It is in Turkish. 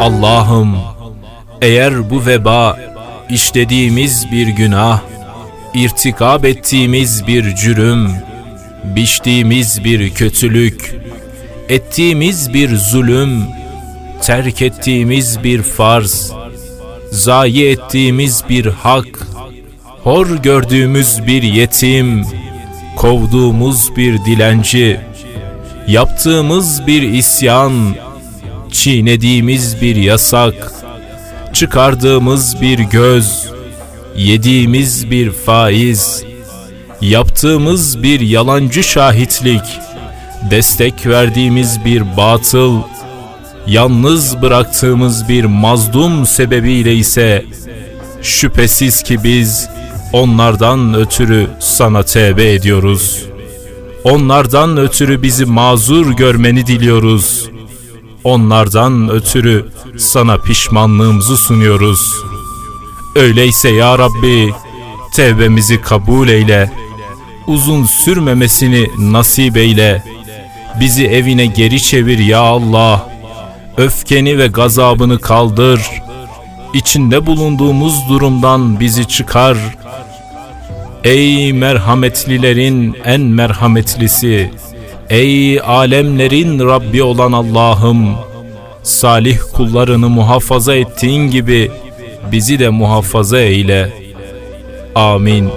Allah'ım eğer bu veba işlediğimiz bir günah, irtikab ettiğimiz bir cürüm, biçtiğimiz bir kötülük, ettiğimiz bir zulüm, terk ettiğimiz bir farz, zayi ettiğimiz bir hak, hor gördüğümüz bir yetim, kovduğumuz bir dilenci, yaptığımız bir isyan, çiğnediğimiz bir yasak, çıkardığımız bir göz, yediğimiz bir faiz, yaptığımız bir yalancı şahitlik, destek verdiğimiz bir batıl, yalnız bıraktığımız bir mazlum sebebiyle ise şüphesiz ki biz onlardan ötürü sana tevbe ediyoruz. Onlardan ötürü bizi mazur görmeni diliyoruz. Onlardan ötürü sana pişmanlığımızı sunuyoruz. Öyleyse ya Rabbi tevbemizi kabul eyle. Uzun sürmemesini nasip eyle. Bizi evine geri çevir ya Allah. Öfkeni ve gazabını kaldır. İçinde bulunduğumuz durumdan bizi çıkar. Ey merhametlilerin en merhametlisi, ey alemlerin Rabbi olan Allah'ım, salih kullarını muhafaza ettiğin gibi bizi de muhafaza eyle. Amin.